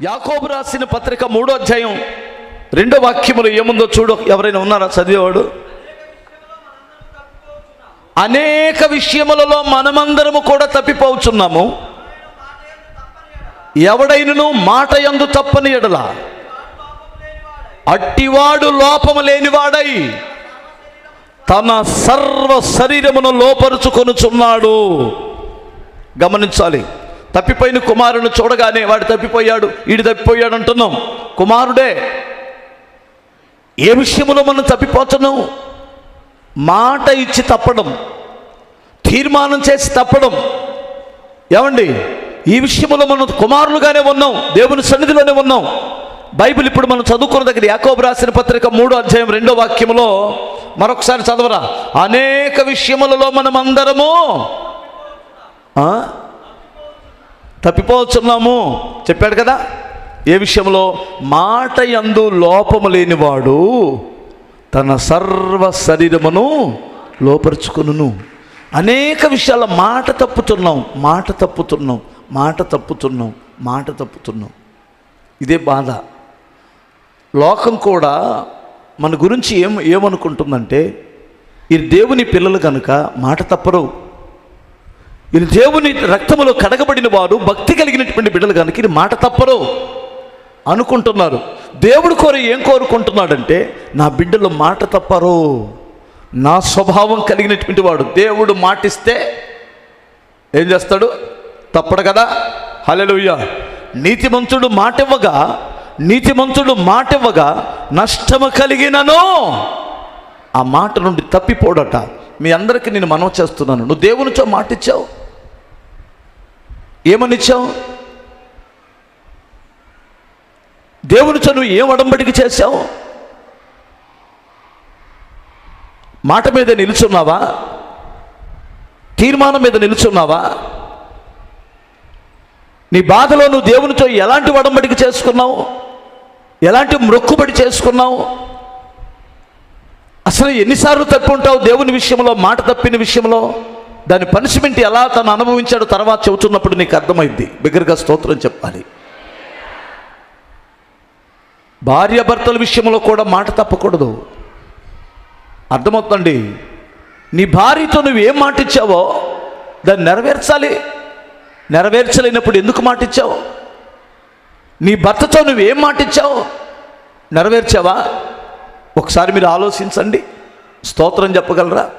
యాకోబు రాసిన పత్రిక మూడో అధ్యాయం రెండో వాక్యములు ఏముందో చూడు. ఎవరైనా ఉన్నారా? చదివేవాడు? అనేక విషయములలో మనమందరము కూడా తప్పిపోచున్నాము. ఎవడైనను మాట యందు తప్పని ఎడల. అట్టివాడు లోపము లేనివాడై తన సర్వ శరీరమును లోపరుచుకొనుచున్నాడు. గమనించాలి. తప్పిపోయిన కుమారుని చూడగానే వాడు తప్పిపోయాడు ఈడు తప్పిపోయాడు అంటున్నాం. కుమారుడే ఏ విషయంలో మనం తప్పిపోతున్నాం? మాట ఇచ్చి తప్పడం తీర్మానం చేసి తప్పడం. ఏమండి? ఈ విషయంలో మనం కుమారులుగానే ఉన్నాం దేవుని సన్నిధిలోనే ఉన్నాం. బైబిల్ ఇప్పుడు మనం చదువుకున్న దగ్గర యాకోబు రాసిన పత్రిక మూడో అధ్యాయం రెండో వాక్యములో మరొకసారి చదవరా? అనేక విషయములలో మనం అందరము ఆ? తప్పిపోతున్నాము చెప్పాడు కదా ఏ విషయంలో? మాట యందు లోపము లేనివాడు తన సర్వ శరీరమును లోపరుచుకును అనేక విషయాల మాట తప్పుతున్నాం మాట తప్పుతున్నాం మాట తప్పుతున్నాం మాట తప్పుతున్నాం. ఇదే బాధ. లోకం కూడా మన గురించి ఏం ఏమనుకుంటుందంటే ఈ దేవుని పిల్లలు కనుక మాట తప్పరు. ఇది దేవుని రక్తములో కడగబడిన వారు భక్తి కలిగినటువంటి బిడ్డలు కనుక ఇది మాట తప్పరు. అనుకుంటున్నారు. దేవుడు కోరి ఏం కోరుకుంటున్నాడంటే నా బిడ్డలు మాట తప్పరు. నా స్వభావం కలిగినటువంటి వాడు దేవుడు మాటిస్తే ఏం చేస్తాడు? తప్పడు కదా? హలెలుయ్య నీతిమంతుడు మాట ఇవ్వగా నీతిమంతుడు మాట ఇవ్వగా నష్టము కలిగినను. ఆ మాట నుండి తప్పిపోడట. మీ అందరికీ నేను మనవి చేస్తున్నాను. నువ్వు దేవునితో ఇచ్చావు ఏమనిచ్చావు దేవునితో ఏం అడంబడికి చేశావు? మాట మీద నిలుచున్నావా? తీర్మానం మీద నిలుచున్నావా? నీ బాధలో నువ్వు దేవునితో ఎలాంటి వడంబడికి చేసుకున్నావు? ఎలాంటి మొక్కుబడి చేసుకున్నావు? అసలు ఎన్నిసార్లు తప్పి ఉంటావు దేవుని విషయంలో మాట తప్పిన విషయంలో? దాని పనిష్మెంట్ ఎలా తను అనుభవించాడో తర్వాత చెబుతున్నప్పుడు నీకు అర్థమైంది. బిగ్గరగా స్తోత్రం చెప్పాలి. భార్యాభర్తల విషయంలో కూడా మాట తప్పకూడదు. అర్థమవుతుంది నీ భార్యతో నువ్వు ఏం మాట ఇచ్చావో దాన్ని నెరవేర్చాలి. నెరవేర్చలేనప్పుడు ఎందుకు మాట ఇచ్చావు? నీ భర్తతో నువ్వు ఏం మాట ఇచ్చావు? నెరవేర్చావా? ఒకసారి మీరు ఆలోచించండి. స్తోత్రం చెప్పగలరా?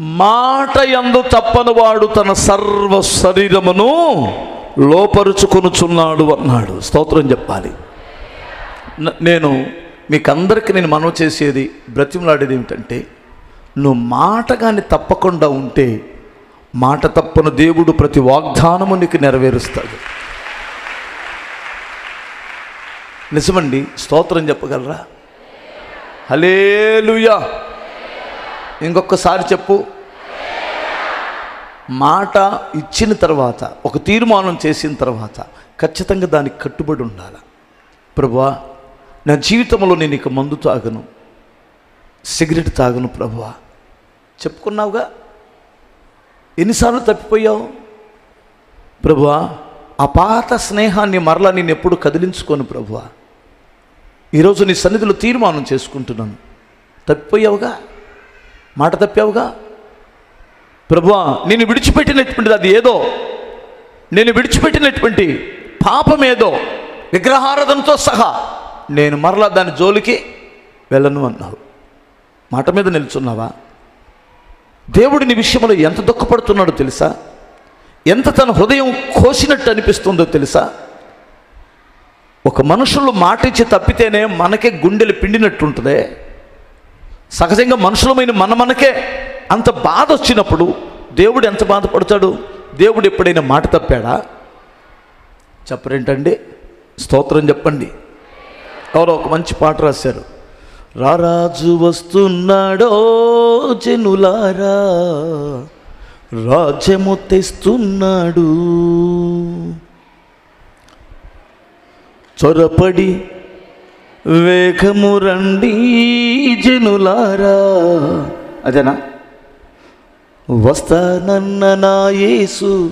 మాట ఎందు తప్పని వాడు తన సర్వ శరీరమును లోపరుచుకొనుచున్నాడు అన్నాడు. స్తోత్రం చెప్పాలి. నేను మీకందరికీ నేను మనవి చేసేది బ్రతిమలాడేది ఏమిటంటే నువ్వు మాట కానీ తప్పకుండా ఉంటే మాట తప్పన దేవుడు ప్రతి వాగ్దానము నీకు నెరవేరుస్తాడు. నిజమండి స్తోత్రం చెప్పగలరా? హలేలుయా ఇంకొకసారి చెప్పు. మాట ఇచ్చిన తర్వాత ఒక తీర్మానం చేసిన తర్వాత ఖచ్చితంగా దానికి కట్టుబడి ఉండాలి. ప్రభువా నా జీవితంలో నేను ఇక మందు తాగను సిగరెట్ తాగను ప్రభువా. చెప్పుకున్నావుగా? ఎన్నిసార్లు తప్పిపోయావు? ప్రభువా ఆ పాత స్నేహాన్ని మరలా నేను ఎప్పుడు కదిలించుకోను ప్రభువా. ఈరోజు నీ సన్నిధిలో తీర్మానం చేసుకుంటున్నాను. తప్పిపోయావుగా? మాట తప్పావుగా? ప్రభువా నేను విడిచిపెట్టినటువంటిది అది ఏదో? నేను విడిచిపెట్టినటువంటి పాపం ఏదో? విగ్రహారాధనతో సహా నేను మరలా దాని జోలికి వెళ్ళను అన్నావు. మాట మీద నిల్చున్నావా? దేవుడిని నీ విషయంలో ఎంత దుఃఖపడుతున్నాడో తెలుసా? ఎంత తన హృదయం కోసినట్టు అనిపిస్తుందో తెలుసా? ఒక మనుషులు మాట ఇచ్చి తప్పితేనే మనకే గుండెలు పిండినట్టుంటుందే. సహజంగా మనుషులమైన మన మనకే అంత బాధ వచ్చినప్పుడు దేవుడు ఎంత బాధపడతాడు? దేవుడు ఎప్పుడైనా మాట తప్పాడా? చెప్పరేంటండి? స్తోత్రం చెప్పండి. ఎవరో ఒక మంచి పాట రాశారు. రారాజు వస్తున్నాడో జనులారా రాజ్యము తెస్తున్నాడు. చొరపడి వేగము రండి జనులారా. అదేనా? వస్తానన్న నా యేసు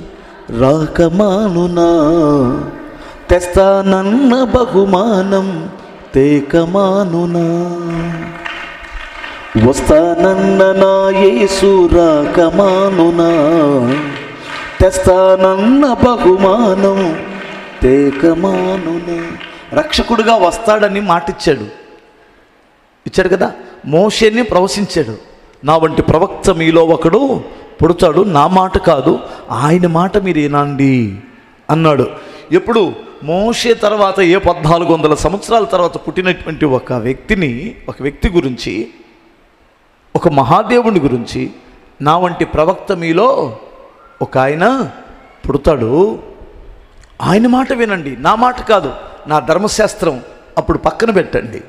రాకమానునా. తెస్తానన్న బహుమానం తేకమానునా. వస్తానన్న నా యేసు రాకమానునా. తెస్తానన్న బహుమానం తేకమానునా. రక్షకుడుగా వస్తాడని మాటిచ్చాడు. ఇచ్చాడు కదా? మోషేని ప్రవశించాడు. నా వంటి ప్రవక్త మీలో ఒకడు పుడతాడు నా మాట కాదు ఆయన మాట మీరు ఏనాండి అన్నాడు. ఎప్పుడు? మోషే తర్వాత ఏ పద్నాలుగు వందల సంవత్సరాల తర్వాత పుట్టినటువంటి ఒక వ్యక్తిని ఒక వ్యక్తి గురించి ఒక మహాదేవుని గురించి నా వంటి ప్రవక్త మీలో ఒక ఆయన పుడతాడు. ఆయన మాట వినండి నా మాట కాదు. నా ధర్మశాస్త్రం అప్పుడు పక్కన పెట్టండి.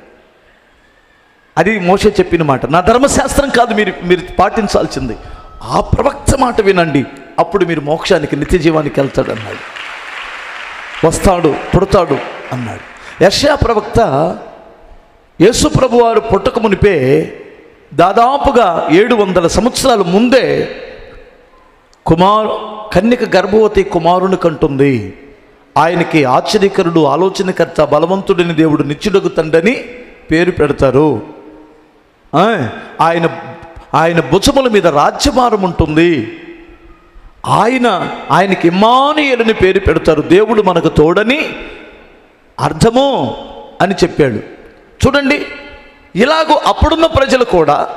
అది మోసే చెప్పిన మాట. నా ధర్మశాస్త్రం కాదు మీరు మీరు పాటించాల్సింది. ఆ ప్రవక్త మాట వినండి. అప్పుడు మీరు మోక్షానికి నిత్య జీవానికి వెళ్తాడు అన్నాడు. వస్తాడు పుడతాడు అన్నాడు. యర్షా ప్రవక్త యేసు వారు పుట్టక మునిపే దాదాపుగా ఏడు వందల సంవత్సరాల ముందే కుమారు కన్యక గర్భవతి కుమారుని కంటుంది. ఆయనకి ఆశ్చర్యకరుడు ఆలోచనకర్త బలవంతుడిని దేవుడు నిత్యుడకు తండని పేరు పెడతారు. ఆయన ఆయన భుజముల మీద రాజ్యభారం ఉంటుంది. ఆయన ఆయనకి ఇమానియులని పేరు పెడతారు. దేవుడు మనకు తోడని అర్థము అని చెప్పాడు. చూడండి ఇలాగూ అప్పుడున్న ప్రజలు కూడా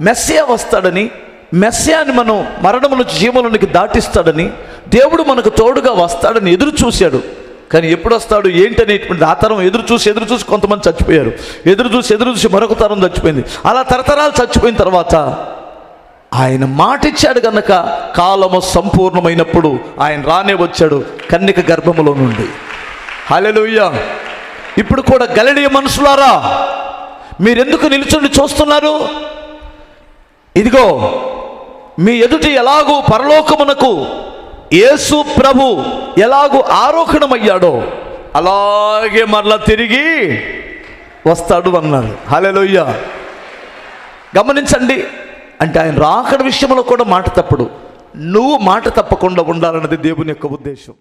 మెస్సియా వస్తాడని మెస్సియాని మనం మరణము నుంచి దాటిస్తాడని దేవుడు మనకు తోడుగా వస్తాడని ఎదురు చూశాడు. కానీ ఎప్పుడు వస్తాడు ఏంటనేటువంటి ఆ తరం ఎదురు చూసి ఎదురు చూసి కొంతమంది చచ్చిపోయారు. ఎదురు చూసి ఎదురు చూసి మరొక తరం చచ్చిపోయింది. అలా తరతరాలు చచ్చిపోయిన తర్వాత ఆయన మాట ఇచ్చాడు గనక కాలము సంపూర్ణమైనప్పుడు ఆయన రానే వచ్చాడు కన్నిక గర్భములో నుండి. హలెలుయ్య ఇప్పుడు కూడా గలడియ మనుషులారా మీరెందుకు నిలుచుండి చూస్తున్నారు? ఇదిగో మీ ఎదుటి ఎలాగూ పరలోకమునకు యేసు ప్రభు ఎలాగూ ఆరోహణమయ్యాడో అలాగే మరలా తిరిగి వస్తాడు అన్నాడు. హల్లెలూయా. గమనించండి అంటే ఆయన రాకడ విషయంలో కూడా మాట తప్పుడు. నువ్వు మాట తప్పకుండా ఉండాలన్నది దేవుని యొక్క ఉద్దేశం.